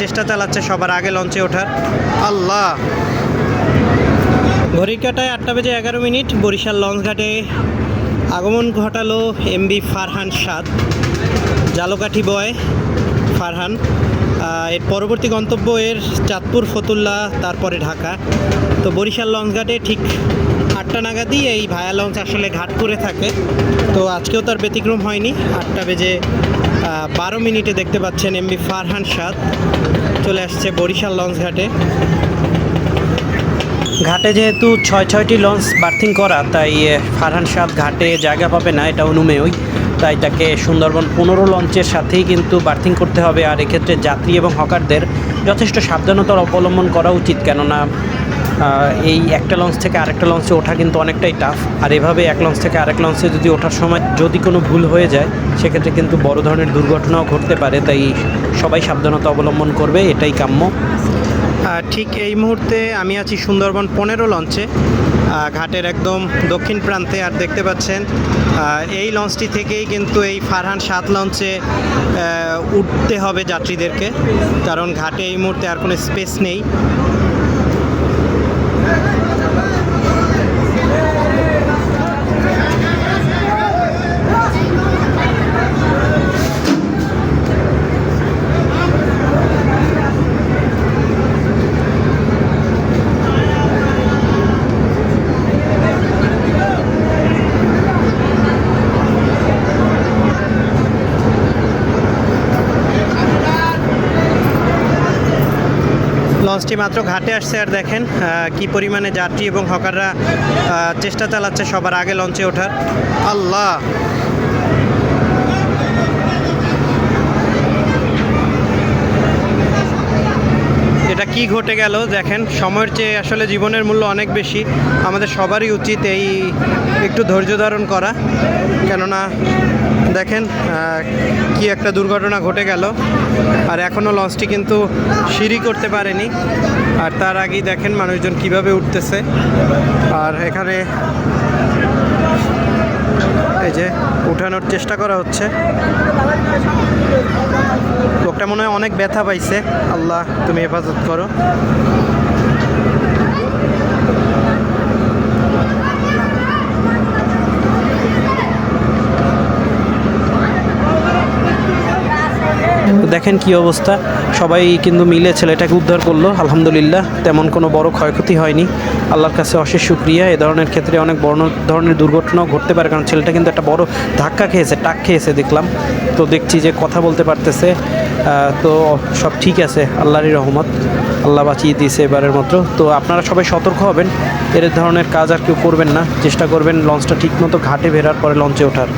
চেষ্টা চালাচ্ছে সবার আগে লঞ্চে ওঠার। আল্লাহ। ঘড়ির কাটায় আটটা বেজে এগারো মিনিট বরিশাল লঞ্চ ঘাটে আগমন ঘটালো এমবি ফারহান সাদ জালকাঠি বয় ফারহান। এর পরবর্তী গন্তব্য এর চাঁদপুর, ফতুল্লা, তারপরে ঢাকা। তো বরিশাল লঞ্চ ঘাটে ঠিক আটটা নাগাদই এই ভায়া লঞ্চ আসলে ঘাট করে থাকে। তো আজকেও তার ব্যতিক্রম হয়নি। আটটা বেজে বারো মিনিটে দেখতে পাচ্ছেন এমবি ফারহান সাদ চলে আসছে বরিশাল লঞ্চ ঘাটে। ঘাটে যেহেতু ছয়, ছয়টি লঞ্চ বার্থিং করা, তাই ফারহান সাদ ঘাটে জায়গা পাবে না, এটা অনুমেয়ই। তাই তাকে সুন্দরবন পনেরো লঞ্চের সাথেই কিন্তু বার্থিং করতে হবে। আর এক্ষেত্রে যাত্রী এবং হকারদের যথেষ্ট সাবধানতার অবলম্বন করা উচিত। কেননা এই একটা লঞ্চ থেকে আরেকটা লঞ্চে ওঠা কিন্তু অনেকটাই টাফ আর এভাবে এক লঞ্চ থেকে আরেক লঞ্চে যদি ওঠার সময় যদি কোনো ভুল হয়ে যায়, সেক্ষেত্রে কিন্তু বড় ধরনের দুর্ঘটনাও ঘটতে পারে। তাই সবাই সাবধানতা অবলম্বন করবে, এটাই কাম্য। ঠিক এই মুহূর্তে আমি আছি সুন্দরবন পনেরো লঞ্চে ঘাটের একদম দক্ষিণ প্রান্তে। আর দেখতে পাচ্ছেন এই লঞ্চটি থেকেই কিন্তু এই ফারহান সাত লঞ্চে উঠতে হবে যাত্রীদেরকে। কারণ ঘাটে এই মুহূর্তে আর কোনো স্পেস নেই। লঞ্চটি মাত্র ঘাটে আসছে আর দেখেন কি পরিমাণে যাত্রী এবং হকাররা চেষ্টা চালাচ্ছে সবার আগে লঞ্চে ওঠার। আল্লাহ। এটা কি ঘটে গেল? দেখেন সময়ের চেয়ে আসলে জীবনের মূল্য অনেক বেশি। আমাদের সবারই উচিত এই একটু ধৈর্য ধারণ করা। কেননা দেখেন কি একটা দুর্ঘটনা ঘটে গেল। আর এখনও লঞ্চটি কিন্তু সিঁড়ি করতে পারেনি। আর তার আগেই দেখেন মানুষজন কীভাবে উঠতেছে। আর এখানে এই যে উঠানোর চেষ্টা করা হচ্ছে। লোকটা মনে হয় অনেক ব্যথা পাইছে। আল্লাহ তুমি হেফাজত করো। দেখেন কি অবস্থা। সবাই কিন্তু মিলে ছেলেটাকে উদ্ধার করল। আলহামদুলিল্লাহ, তেমন কোনো বড় ক্ষয়ক্ষতি হয়নি। আল্লাহর কাছে অশেষ সুক্রিয়া এ ধরনের ক্ষেত্রে অনেক বড় ধরনের দুর্ঘটনাও ঘটতে পারে, কারণ ছেলেটা কিন্তু একটা বড় ধাক্কা খেয়েছে, টাক খেয়েছে দেখলাম। তো দেখছি যে কথা বলতে পারতেছে। তো সব ঠিক আছে, আল্লাহরই রহমত। আল্লাহ বাঁচিয়ে দিয়েছে এবারের মতো। তো আপনারা সবাই সতর্ক হবেন। এর ধরনের কাজ আর কেউ করবেন না। চেষ্টা করবেন লঞ্চটা ঠিকমতো ঘাটে ফেরার, পরে লঞ্চে ওঠার।